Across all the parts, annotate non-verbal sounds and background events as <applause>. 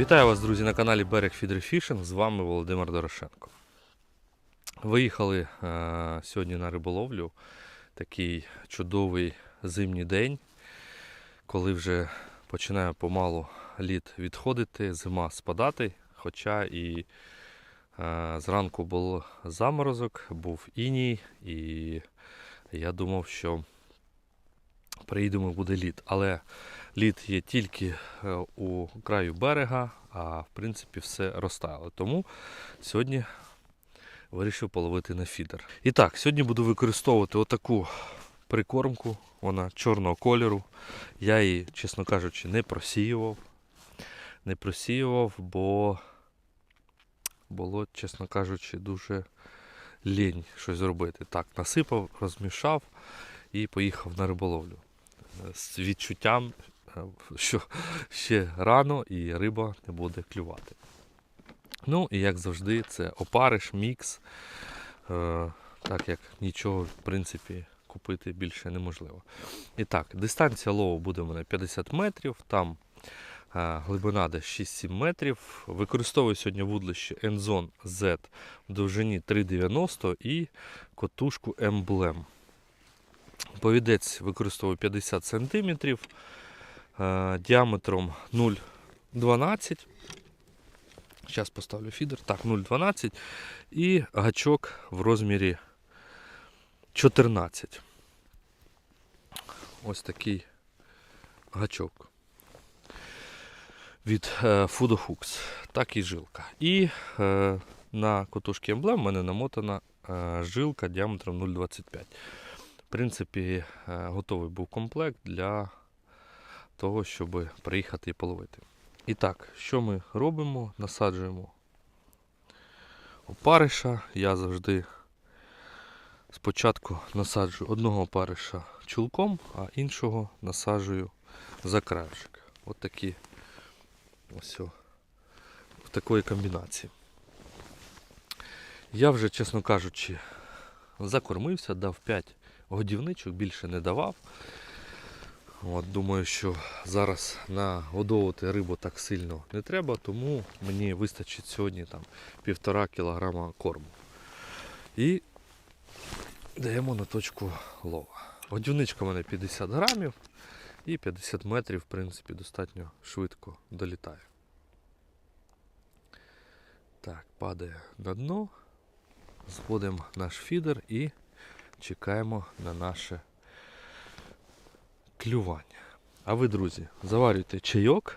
Вітаю вас, друзі, на каналі Берег Фідерфішинг. З вами Володимир Дорошенко. Виїхали е, сьогодні на риболовлю. Такий чудовий зимній день, коли вже починає помалу лід відходити, зима спадати. Хоча і е, зранку був заморозок, був іній, і я думав, що приїдемо буде лід. Але лід є тільки е, у краю берега, а в принципі все розтаяло. Тому сьогодні вирішив половити на фідер. І так, сьогодні буду використовувати отаку прикормку. Вона чорного кольору. Я її, чесно кажучи, не просіював. Не просіював, бо було, чесно кажучи, дуже лінь щось зробити. Так, насипав, розмішав і поїхав на риболовлю. З відчуттям, що ще рано і риба не буде клювати. Ну і як завжди, це опариш, мікс. Е, так як нічого, в принципі, купити більше неможливо. І так, дистанція лову буде у мене 50 метрів, там е, глибина десь 6-7 метрів. Використовую сьогодні вудлище Enzone Z в довжині 3,90 і котушку Emblem. Повідець використовую 50 см е, діаметром 0,12. Зараз поставлю фідер. Так, 0,12 і гачок в розмірі 14. Ось такий гачок від е, Fudo Hooks. Так і жилка. І е, на котушки емблем в мене намотана е, жилка діаметром 0,25. В принципі, е, готовий був комплект для того, щоб приїхати і половити. І так, що ми робимо? Насаджуємо опариша. Я завжди спочатку насаджую одного опариша чулком, а іншого насаджую за краєшок. От такі ось в такої комбінації. Я вже, чесно кажучи, закормився, дав 5 годівничок, більше не давав. От, Думаю, що зараз нагодовувати рибу так сильно не треба, тому мені вистачить сьогодні там півтора кілограма корму. І даємо на точку лова. Годівничка в мене 50 грамів і 50 метрів, в принципі, достатньо швидко долітає. Так, падає на дно, зводимо наш фідер і чекаємо на наше клювання. А ви, друзі, заварюйте чайок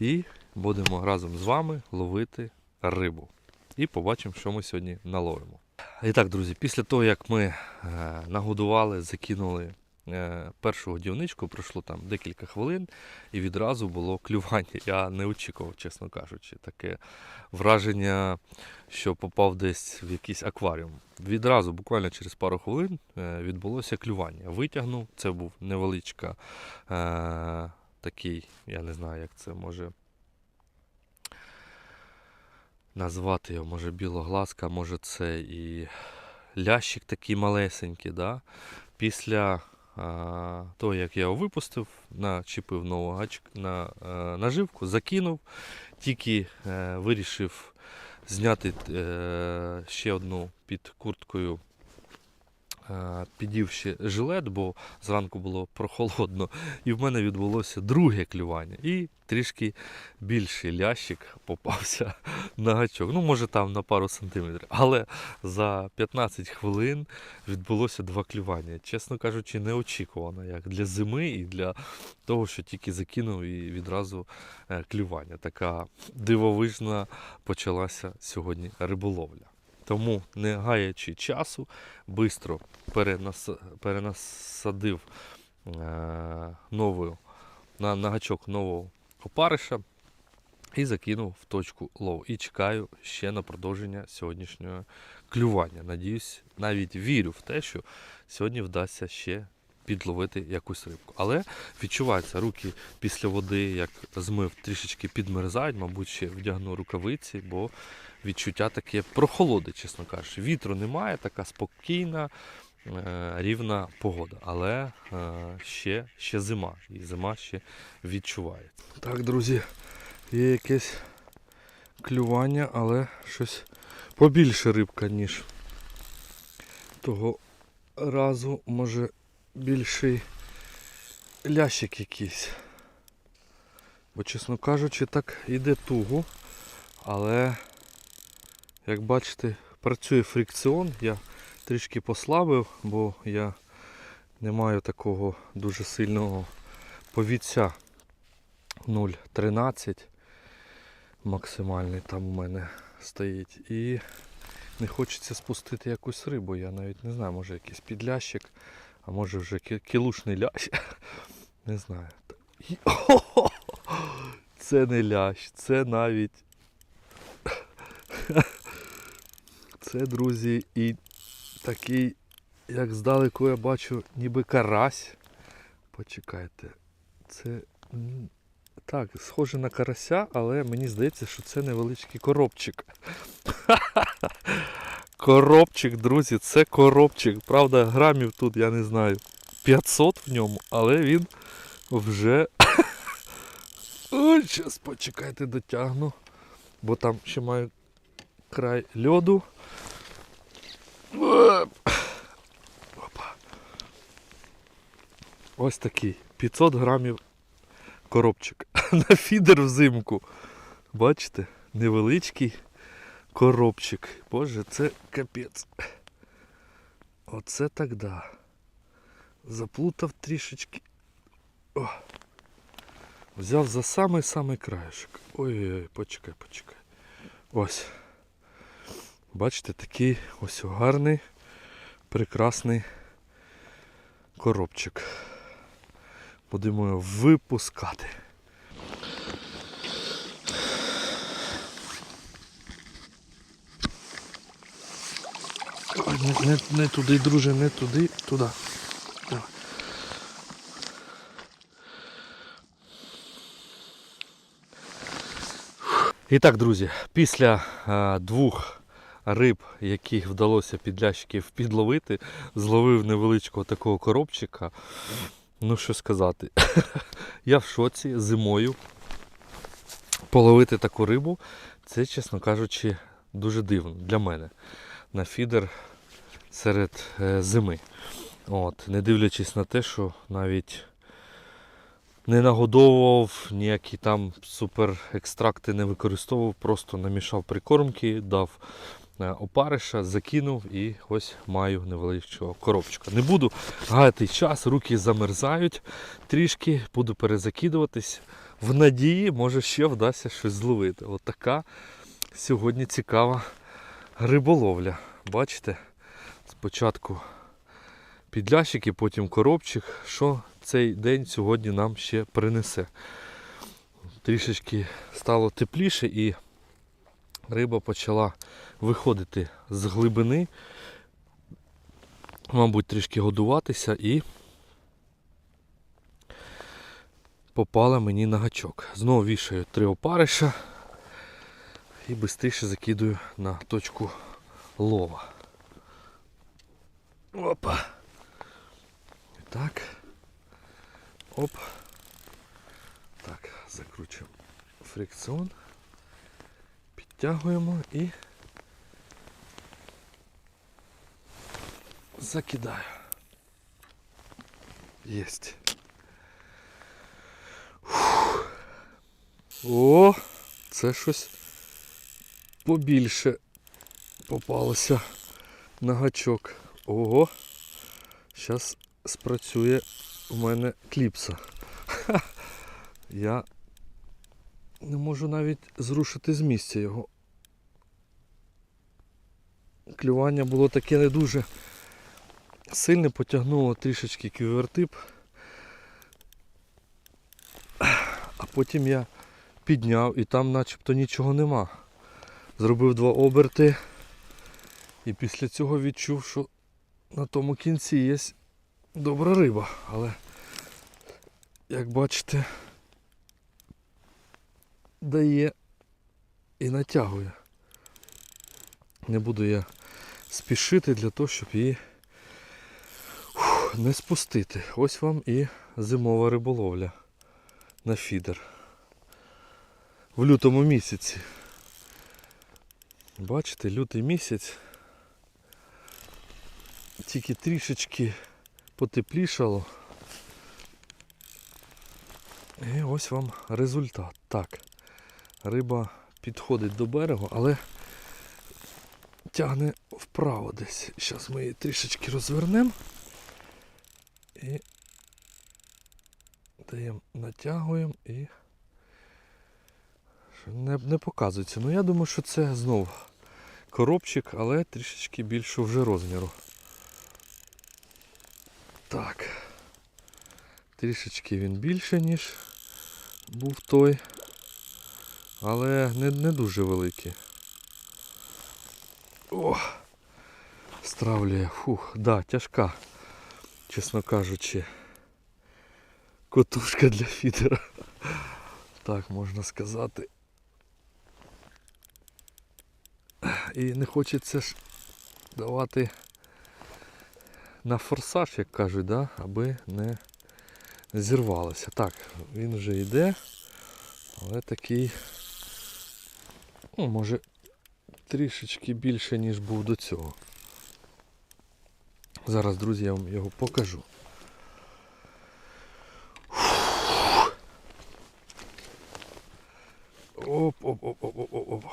і будемо разом з вами ловити рибу. І побачимо, що ми сьогодні наловимо. І так, друзі, після того, як ми е, нагодували, закинули першу годівничку, пройшло там декілька хвилин, і відразу було клювання. Я не очікував, чесно кажучи, таке враження, що попав десь в якийсь акваріум. Відразу, буквально через пару хвилин, е, відбулося клювання. Витягнув, це був невеличка е, такий, я не знаю, як це може назвати його, може білоглазка, може це і лящик такий малесенький. Да? Після а, того, як я його випустив, начепив нову гач... на, а, наживку, закинув, тільки а, вирішив зняти а, ще одну під курткою. Е, Підів ще жилет, бо зранку було прохолодно, і в мене відбулося друге клювання. І трішки більший лящик попався <laughs> на гачок. Ну, може там на пару сантиметрів. Але за 15 хвилин відбулося два клювання. Чесно кажучи, неочікувано, як для зими і для того, що тільки закинув і відразу е, клювання. Така дивовижна почалася сьогодні риболовля. Тому, не гаячи часу, швидко перенас... перенасадив е... новою, на, на гачок нового опариша і закинув в точку лов. І чекаю ще на продовження сьогоднішнього клювання. Надіюсь, навіть вірю в те, що сьогодні вдасться ще підловити якусь рибку. Але відчувається, руки після води, як змив, трішечки підмерзають, мабуть, ще вдягну рукавиці, бо відчуття таке прохолоди, чесно кажучи. Вітру немає, така спокійна, е, рівна погода. Але е, ще, ще зима, і зима ще відчувається. Так, друзі, Є якесь клювання, але щось побільше рибка, ніж того разу, може більший лящик якийсь. Бо, чесно кажучи, так іде туго, але як бачите, працює фрикціон. Я трішки послабив, бо я не маю такого дуже сильного повіця 0,13 максимальний там у мене стоїть. І не хочеться спустити якусь рибу. Я навіть не знаю, може якийсь підлящик, а може вже кілушний лящ. <laughs> Не знаю. <laughs> Це не лящ, це навіть. <laughs> Це, друзі, і такий, як здалеку я бачу, ніби карась. Почекайте. Це. Так, схоже на карася, але мені здається, що це невеличкий коробчик. Коробчик, друзі, це коробчик. Правда, грамів тут, я не знаю, 500 в ньому, але він вже. <coughs> Ой, зараз почекайте, дотягну. Бо там ще маю край льоду. Опа. Ось такий. 500 грамів коробчик. <laughs> На фідер взимку. Бачите? Невеличкий коробчик. Боже, це капець. Оце так да. Заплутав трішечки. О. Взяв за самий-самий краєшок. Ой-ой-ой, почекай, почекай. Ось. Бачите, такий ось гарний, прекрасний коробчик. Будемо його випускати. Не, не, не туди, друже, не туди, туди. І так, друзі, після е, двох риб, яких вдалося підлящиків підловити, зловив невеличкого такого коробчика. Ну що сказати, <laughs> я в шоці зимою половити таку рибу, це, чесно кажучи, дуже дивно для мене. На фідер серед е, зими. От, не дивлячись на те, що навіть не нагодовував, ніякі там супер екстракти не використовував, просто намішав прикормки, дав е, опариша, закинув і ось маю невеличкого коробчика. Не буду гаяти час, руки замерзають трішки, буду перезакидуватись. В надії, може ще вдасться щось зловити. От сьогодні цікава риболовля. Бачите? Спочатку підлящики, потім коробчик. Що цей день сьогодні нам ще принесе? Трішечки стало тепліше і риба почала виходити з глибини, мабуть, трішки годуватися і попала мені на гачок. Знову вішаю три опариша і швидше закидую на точку лова. Опа. Так. Оп. Так, закручуємо фрикціон. Підтягуємо і закидаю. Єсть. О, це щось побільше попалося на гачок. Ого. Зараз спрацює у мене кліпса. Ха. <laughs> Я не можу навіть зрушити з місця його. Клювання було таке не дуже сильне, потягнуло трішечки ківертип. А потім я підняв і там начебто нічого нема. Зробив два оберти і після цього відчув, що на тому кінці є добра риба, але як бачите, дає і натягує. Не буду я спішити для того, щоб її не спустити. Ось вам і зимова риболовля на фідер. в лютому місяці. Бачите, лютий місяць. Тільки трішечки потеплішало. І ось вам результат. Так, риба підходить до берегу, але тягне вправо десь. Зараз ми її трішечки розвернемо і даємо, натягуємо і не, не показується. Ну я думаю, що це знов коробчик, але трішечки більшого вже розміру. Так. Трішечки він більше, ніж був той. Але не, не дуже великий. О! Стравлює. Фух, да, тяжка, чесно кажучи. Котушка для фідера. Так можна сказати. І не хочеться ж давати на форсаж, як кажуть, да? аби не зірвалося. Так, він вже йде, але такий, ну, може, трішечки більше, ніж був до цього. Зараз, друзі, я вам його покажу. Оп, оп, оп, оп, оп, оп, оп.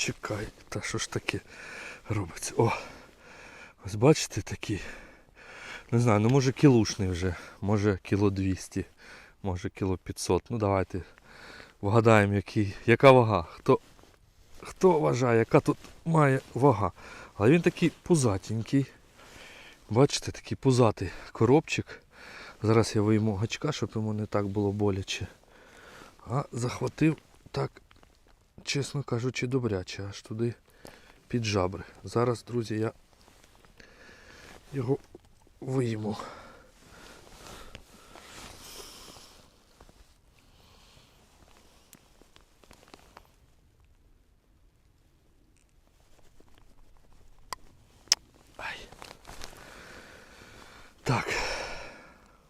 Почекай. Та що ж таке робиться? О! Ось бачите такий. Не знаю, ну може кілушний вже, може кіло 200, може кіло 500. Ну давайте вгадаємо, який, яка вага. Хто, хто вважає, яка тут має вага. Але він такий пузатенький. Бачите, такий пузатий коробчик. Зараз я вийму гачка, щоб йому не так було боляче. А захватив так, чесно кажучи, добряче, аж туди під жабри. Зараз, друзі, я його вийму. Так.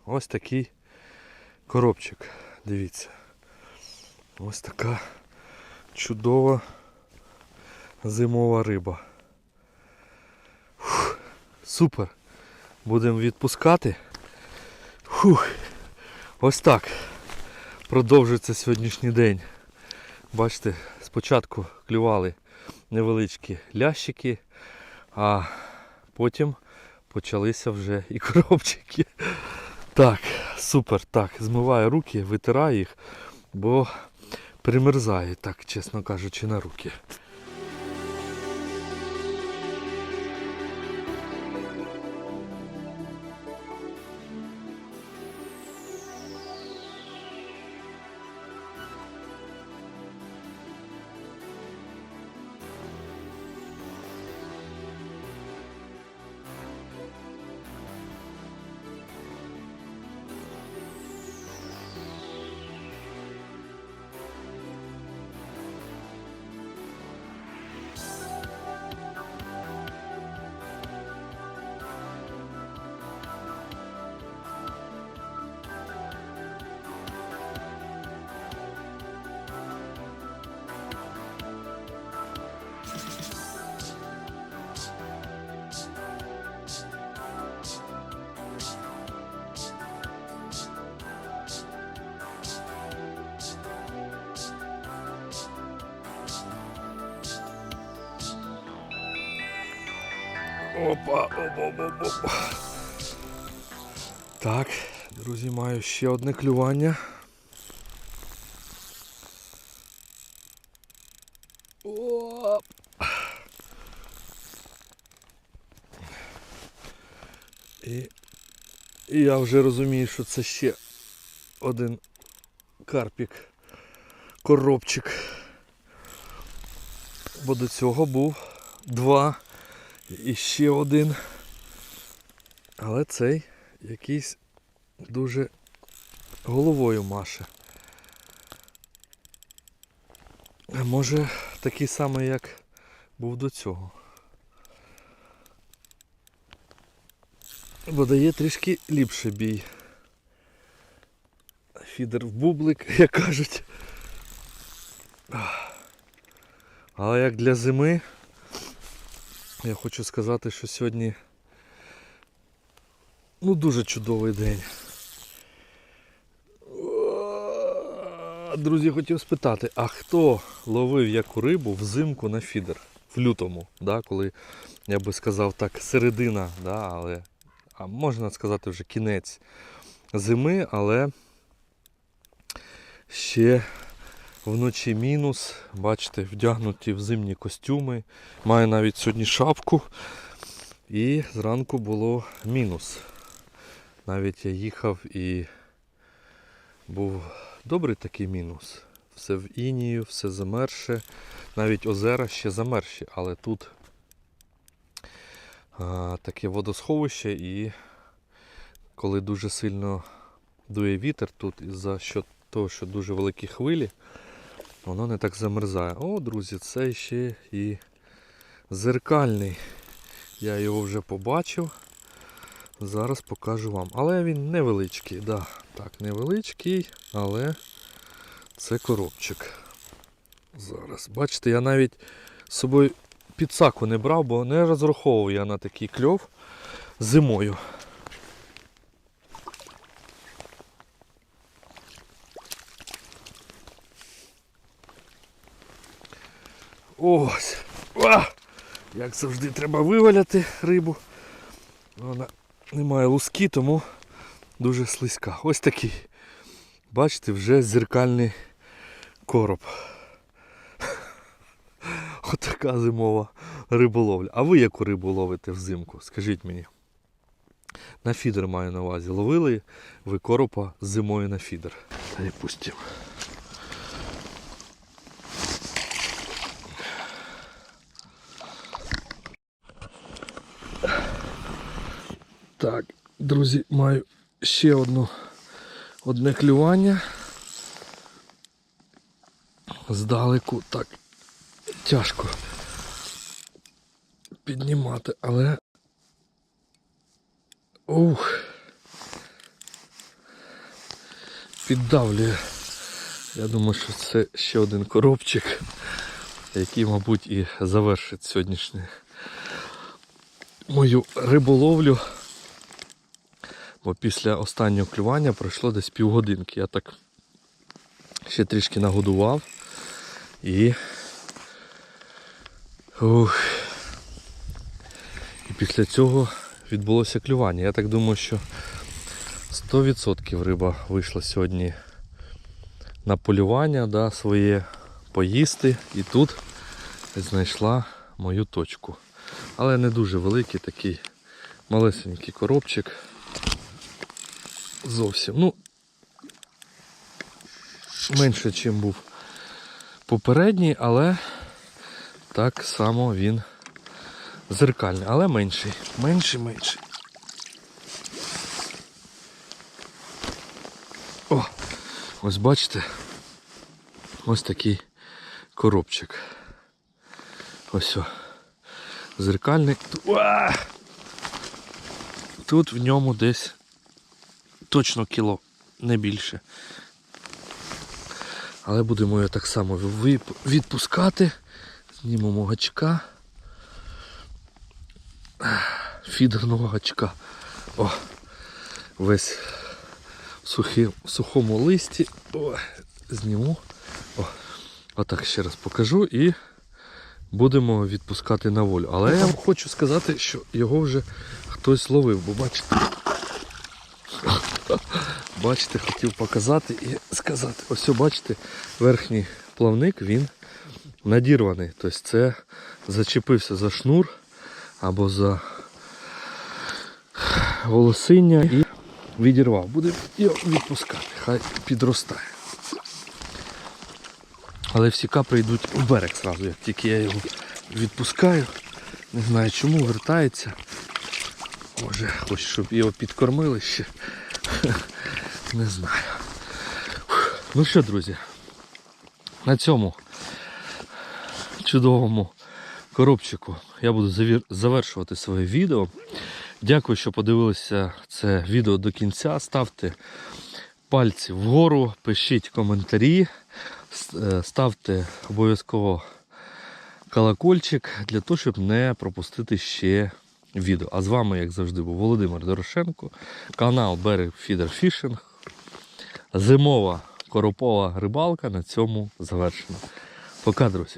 Ось такий коробчик. Дивіться. Ось така чудова зимова риба. Фух, супер. Будемо відпускати. Фух. Ось так. Продовжується сьогоднішній день. Бачите, спочатку клювали невеличкі лящики, а потім почалися вже і <laughs> коробчики. Так, супер. Так, змиваю руки, витираю їх, бо примерзає, так, чесно кажучи, на руки. Опа, опа, опа, опа. Так, друзі, маю ще одне клювання. Оп. І, і я вже розумію, що це ще один карпік, коробчик. Бо до цього був два. І ще один. Але цей якийсь дуже головою маше. Може такий самий, як був до цього. Бо дає трішки ліпше бій. Фідер в бублик, <laughs> як кажуть. Але як для зими, я хочу сказати, що сьогодні ну, дуже чудовий день. Друзі, хотів спитати, а хто ловив яку рибу взимку на фідер в лютому, да, коли, я би сказав так, середина, да, але а можна сказати вже кінець зими, але ще вночі мінус. Бачите, вдягнуті в зимні костюми. Маю навіть сьогодні шапку. І зранку було мінус. Навіть я їхав і був добрий такий мінус. Все в інію, все замерше. Навіть озера ще замерші, але тут а, таке водосховище і коли дуже сильно дує вітер тут із-за що того, що дуже великі хвилі, воно не так замерзає. О, друзі, це ще і зеркальний. Я його вже побачив. Зараз покажу вам. Але він невеличкий, да. так, невеличкий, але це коробчик. Зараз. Бачите, я навіть з собою підсаку не брав, бо не розраховував я на такий кльов зимою. Ось. Як завжди треба виваляти рибу. Вона не має луски, тому дуже слизька. Ось такий. Бачите, вже зеркальний короб. <laughs> Отака зимова риболовля. А ви яку рибу ловите взимку? Скажіть мені. На фідер маю на увазі. Ловили ви коропа зимою на фідер. Та й пустимо. Так, друзі, маю ще одну одне клювання. Здалеку так тяжко піднімати, але. Ух. Піддавлює. Я думаю, що це ще один коробчик, який, мабуть, і завершить сьогоднішню мою риболовлю. Бо після останнього клювання пройшло десь півгодинки. Я так ще трішки нагодував і. Ух. І після цього відбулося клювання. Я так думаю, що 100% риба вийшла сьогодні на полювання, да, своє поїсти і тут знайшла мою точку. Але не дуже великий такий малесенький коробчик. Зовсім. Ну, менше, ніж був попередній, але так само він зеркальний, але менший. Менший, менший. О, ось бачите, ось такий коробчик. Ось о. Зеркальний. Тут в ньому десь точно кіло, не більше. Але будемо його так само відпускати. Знімемо гачка. Фідерного гачка. О, весь в, сухі, в сухому листі. О, зніму. О, отак ще раз покажу і будемо відпускати на волю. Але я вам хочу сказати, що його вже хтось ловив, бо бачите. Бачите, хотів показати і сказати. Ось, бачите, верхній плавник він надірваний. Тобто це зачепився за шнур або за волосиння і відірвав. Будемо його відпускати, хай підростає. Але всі капри йдуть у берег зразу, як тільки я його відпускаю. Не знаю чому, вертається. Може, хоч щоб його підкормили ще. Не знаю. Ну що, друзі, на цьому чудовому коробчику я буду завершувати своє відео. Дякую, що подивилися це відео до кінця. Ставте пальці вгору, пишіть коментарі, е, Ставте обов'язково колокольчик для того, щоб не пропустити ще відео. А з вами, як завжди, був Володимир Дорошенко, канал Берег Фідер Фішинг. Зимова коропова рибалка на цьому завершена. Пока, друзі!